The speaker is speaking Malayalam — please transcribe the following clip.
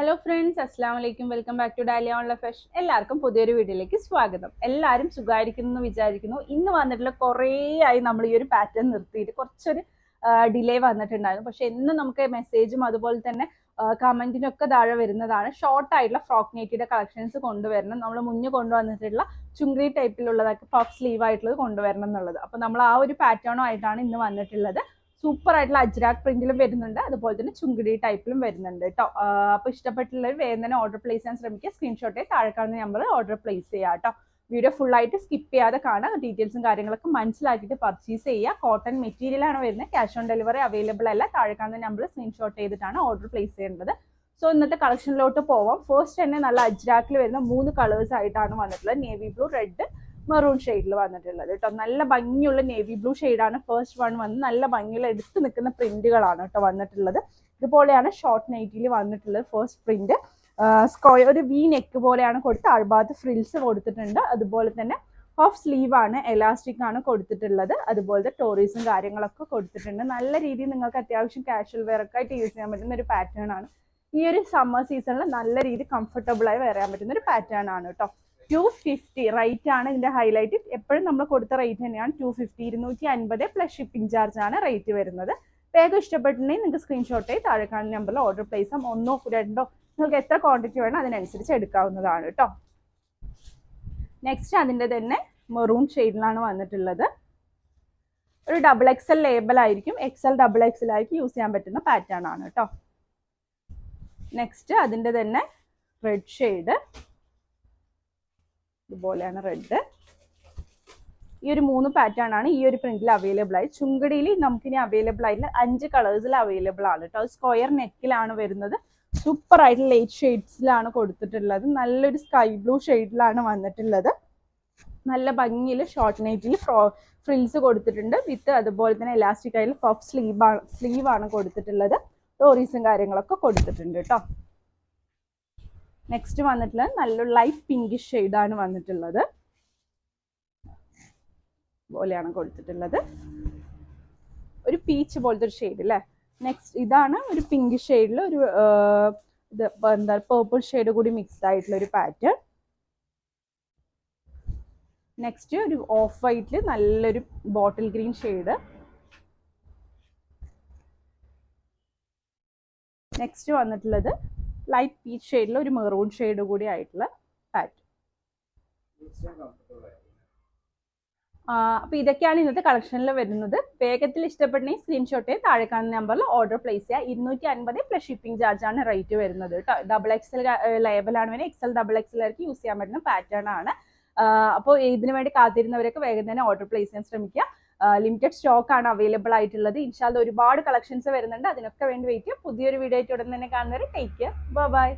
ഹലോ ഫ്രണ്ട്സ് അസ്സാം വലൈക്കും welcome back to Dalia on ഫെഷ് എല്ലാവർക്കും പുതിയൊരു വീഡിയോയിലേക്ക് സ്വാഗതം. എല്ലാവരും സുഖമായിരിക്കുന്നു എന്ന് വിചാരിക്കുന്നു. ഇന്ന് വന്നിട്ടുള്ള കുറേ ആയി നമ്മൾ ഈ ഒരു പാറ്റേൺ നിർത്തിയിട്ട് കുറച്ചൊരു ഡിലേ വന്നിട്ടുണ്ടായിരുന്നു. പക്ഷെ എന്നും നമുക്ക് മെസ്സേജും അതുപോലെ തന്നെ കമന്റിനൊക്കെ താഴെ വരുന്നതാണ്. ഷോർട്ട് ആയിട്ടുള്ള ഫ്രോക്ക് നെറ്റിയുടെ കളക്ഷൻസ് കൊണ്ടുവരണം. നമ്മൾ മുന്നേ കൊണ്ടുവന്നിട്ടുള്ള ചുങ്കരി ടൈപ്പിലുള്ളതൊക്കെ പഫ് സ്ലീവ് ആയിട്ടുള്ളത് കൊണ്ടുവരണം എന്നുള്ളത്. അപ്പോൾ നമ്മൾ ആ ഒരു പാറ്റേണും ആയിട്ടാണ് ഇന്ന് വന്നിട്ടുള്ളത്. സൂപ്പർ ആയിട്ടുള്ള അജ്രാക് പ്രിന്റിലും വരുന്നുണ്ട്. അതുപോലെ തന്നെ ചുങ്കിടി ടൈപ്പിലും വരുന്നുണ്ട് കേട്ടോ അപ്പോൾ ഇഷ്ടപ്പെട്ടുള്ളവർ വേഗം തന്നെ ഓർഡർ പ്ലേസ് ചെയ്യാൻ ശ്രമിക്കുക. സ്ക്രീൻഷോട്ടേ താഴെ കാണുന്ന നമ്പർ ഓർഡർ പ്ലേസ് ചെയ്യുക കേട്ടോ വീഡിയോ ഫുൾ ആയിട്ട് സ്കിപ്പ് ചെയ്യാതെ കാണുക. ഡീറ്റെയിൽസും കാര്യങ്ങളൊക്കെ മനസ്സിലാക്കിയിട്ട് പർച്ചേസ് ചെയ്യുക. കോട്ടൺ മെറ്റീരിയൽ ആണ് വരുന്നത്. ക്യാഷ് ഓൺ ഡെലിവറി അവൈലബിൾ അല്ല. താഴെ കാണുന്ന നമ്പർ സ്ക്രീൻഷോട്ട് ചെയ്തിട്ടാണ് ഓർഡർ പ്ലേസ് ചെയ്യേണ്ടത്. സോ ഇന്നത്തെ കളക്ഷനിലോട്ട് പോവാം. ഫസ്റ്റ് തന്നെ നല്ല അജ്രാക്കിൽ വരുന്ന മൂന്ന് കളേഴ്സ് ആയിട്ടാണ് വന്നിട്ടുള്ളത്. നേവി ബ്ലൂ റെഡ് മെറൂൺ ഷെയ്ഡിൽ വന്നിട്ടുള്ളത് കേട്ടോ നല്ല ഭംഗിയുള്ള നേവി ബ്ലൂ ഷെയ്ഡാണ് ഫസ്റ്റ് വൺ വന്ന് നല്ല ഭംഗിയുള്ള എടുത്ത് നിൽക്കുന്ന പ്രിന്റുകളാണ് കേട്ടോ വന്നിട്ടുള്ളത്. ഇതുപോലെയാണ് ഷോർട്ട് നൈറ്റിൽ വന്നിട്ടുള്ളത് ഫസ്റ്റ് പ്രിന്റ് സ്ക്വയർ ഒരു വി നെക്ക് പോലെയാണ് കൊടുത്ത് ആൾഭാഗത്ത് ഫ്രിൽസ് കൊടുത്തിട്ടുണ്ട്. അതുപോലെ തന്നെ ഹാഫ് സ്ലീവ് ആണ് എലാസ്റ്റിക് ആണ് കൊടുത്തിട്ടുള്ളത്. അതുപോലത്തെ ടോറീസും കാര്യങ്ങളൊക്കെ കൊടുത്തിട്ടുണ്ട്. നല്ല രീതിയിൽ നിങ്ങൾക്ക് അത്യാവശ്യം കാഷ്വൽ ആയിട്ട് യൂസ് ചെയ്യാൻ പറ്റുന്ന ഒരു പാറ്റേൺ ആണ്. ഈ ഒരു സമ്മർ സീസണിൽ നല്ല രീതിയിൽ കംഫർട്ടബിൾ ആയി വരാൻ പറ്റുന്ന ഒരു പാറ്റേൺ ആണ് കേട്ടോ ടു ഫിഫ്റ്റി റേറ്റ് ആണ് ഇതിന്റെ ഹൈലൈറ്റ് എപ്പോഴും നമ്മൾ കൊടുത്ത റേറ്റ് തന്നെയാണ്. ടു ഫിഫ്റ്റി ഇരുന്നൂറ്റി അൻപത് പ്ലസ് ഷിപ്പിംഗ് ചാർജ് ആണ് റേറ്റ് വരുന്നത്. വേഗം ഇഷ്ടപ്പെട്ടിട്ടുണ്ടെങ്കിൽ നിങ്ങൾക്ക് സ്ക്രീൻഷോട്ട് താഴെ കാണുന്ന നമ്പറിൽ ഓർഡർ പ്ലേസ് ചെയ്യാം ഒന്നോ രണ്ടോ നിങ്ങൾക്ക് എത്ര ക്വാണ്ടിറ്റി വേണം അതിനനുസരിച്ച് എടുക്കാവുന്നതാണ് കേട്ടോ നെക്സ്റ്റ് അതിന്റെ തന്നെ മെറൂൺ ഷെയ്ഡിലാണ് വന്നിട്ടുള്ളത്. ഒരു ഡബിൾ എക്സൽ ലേബൽ ആയിരിക്കും. എക്സൽ ഡബിൾ എക്സൽ ആയിരിക്കും യൂസ് ചെയ്യാൻ പറ്റുന്ന പാറ്റേൺ ആണ് കേട്ടോ നെക്സ്റ്റ് അതിന്റെ തന്നെ റെഡ് ഷെയ്ഡ് ഇതുപോലെയാണ് റെഡ് ഈ ഒരു മൂന്ന് പാറ്റേൺ ആണ് ഈ ഒരു പ്രിന്റിൽ അവൈലബിൾ ആയി. ചുങ്കടിയിൽ നമുക്കിനി അവൈലബിൾ ആയിട്ടുള്ള അഞ്ച് കളേഴ്സിൽ അവൈലബിൾ ആണ് കേട്ടോ സ്ക്വയർ നെക്കിലാണ് വരുന്നത്. സൂപ്പർ ആയിട്ട് ലൈറ്റ് ഷെയ്ഡ്സിലാണ് കൊടുത്തിട്ടുള്ളത്. നല്ലൊരു സ്കൈ ബ്ലൂ ഷെയ്ഡിലാണ് വന്നിട്ടുള്ളത്. നല്ല ഭംഗിയിൽ ഷോർട്ട് നൈറ്റിൽ ഫ്രോ ഫ്രിൽസ് കൊടുത്തിട്ടുണ്ട്. വിത്ത് അതുപോലെ തന്നെ ഇലാസ്റ്റിക് ആയിട്ടുള്ള പഫ് സ്ലീവ് ആണ് കൊടുത്തിട്ടുള്ളത്. ടോറീസും കാര്യങ്ങളൊക്കെ കൊടുത്തിട്ടുണ്ട് കേട്ടോ നെക്സ്റ്റ് വന്നിട്ടുള്ളത് നല്ല ലൈറ്റ് പിങ്കിഷ് ഷെയ്ഡാണ് വന്നിട്ടുള്ളത്. പോലെയാണ് കൊടുത്തിട്ടുള്ളത്. ഒരു പീച്ച് പോലത്തെ ഒരു ഷെയ്ഡ് അല്ലേ നെക്സ്റ്റ് ഇതാണ് ഒരു പിങ്ക് ഷെയ്ഡിൽ ഒരു ഇത് എന്താ പേർപ്പിൾ ഷെയ്ഡ് കൂടി മിക്സ് ആയിട്ടുള്ള ഒരു പാറ്റേൺ നെക്സ്റ്റ് ഒരു ഓഫ് വൈറ്റിൽ നല്ലൊരു ബോട്ടിൽ ഗ്രീൻ ഷെയ്ഡ് നെക്സ്റ്റ് വന്നിട്ടുള്ളത് ലൈറ്റ് പീച്ച് ഷെയ്ഡിൽ ഒരു മെറൂൺ ഷെയ്ഡ് കൂടി ആയിട്ടുള്ള പാറ്റ് അപ്പൊ ഇതൊക്കെയാണ് ഇന്നത്തെ കളക്ഷനിൽ വരുന്നത്. വേഗത്തിൽ ഇഷ്ടപ്പെടുന്ന സ്ക്രീൻഷോട്ട് താഴെ കാണുന്ന നമ്പറിൽ ഓർഡർ പ്ലേസ് ചെയ്യുക. ഇരുന്നൂറ്റി അൻപത് പ്ലസ് ഷിപ്പിംഗ് ചാർജ് ആണ് റേറ്റ് വരുന്നത് കേട്ടോ ഡബിൾ എക്സൽ ലേബലാണ് വേണേൽ എക്സൽ ഡബിൾ എക്സൽ ആയിരിക്കും യൂസ് ചെയ്യാൻ പറ്റുന്ന പാറ്റേൺ ആണ്. അപ്പോൾ ഇതിനു വേണ്ടി കാത്തിരുന്നവരൊക്കെ വേഗം തന്നെ ഓർഡർ പ്ലേസ് ചെയ്യാൻ ശ്രമിക്കുക. ലിമിറ്റഡ് സ്റ്റോക്ക് ആണ് അവൈലബിൾ ആയിട്ടുള്ളത്. ഇൻഷാല്ല ഒരുപാട് കളക്ഷൻസ് വരുന്നുണ്ട്. അതിനൊക്കെ വേണ്ടി വെയിറ്റ് ചെയ്യാം. പുതിയൊരു വീഡിയോ ആയിട്ട് ഉടൻ തന്നെ കാണുന്നവരെ ടേക്ക് കെയർ ബൈ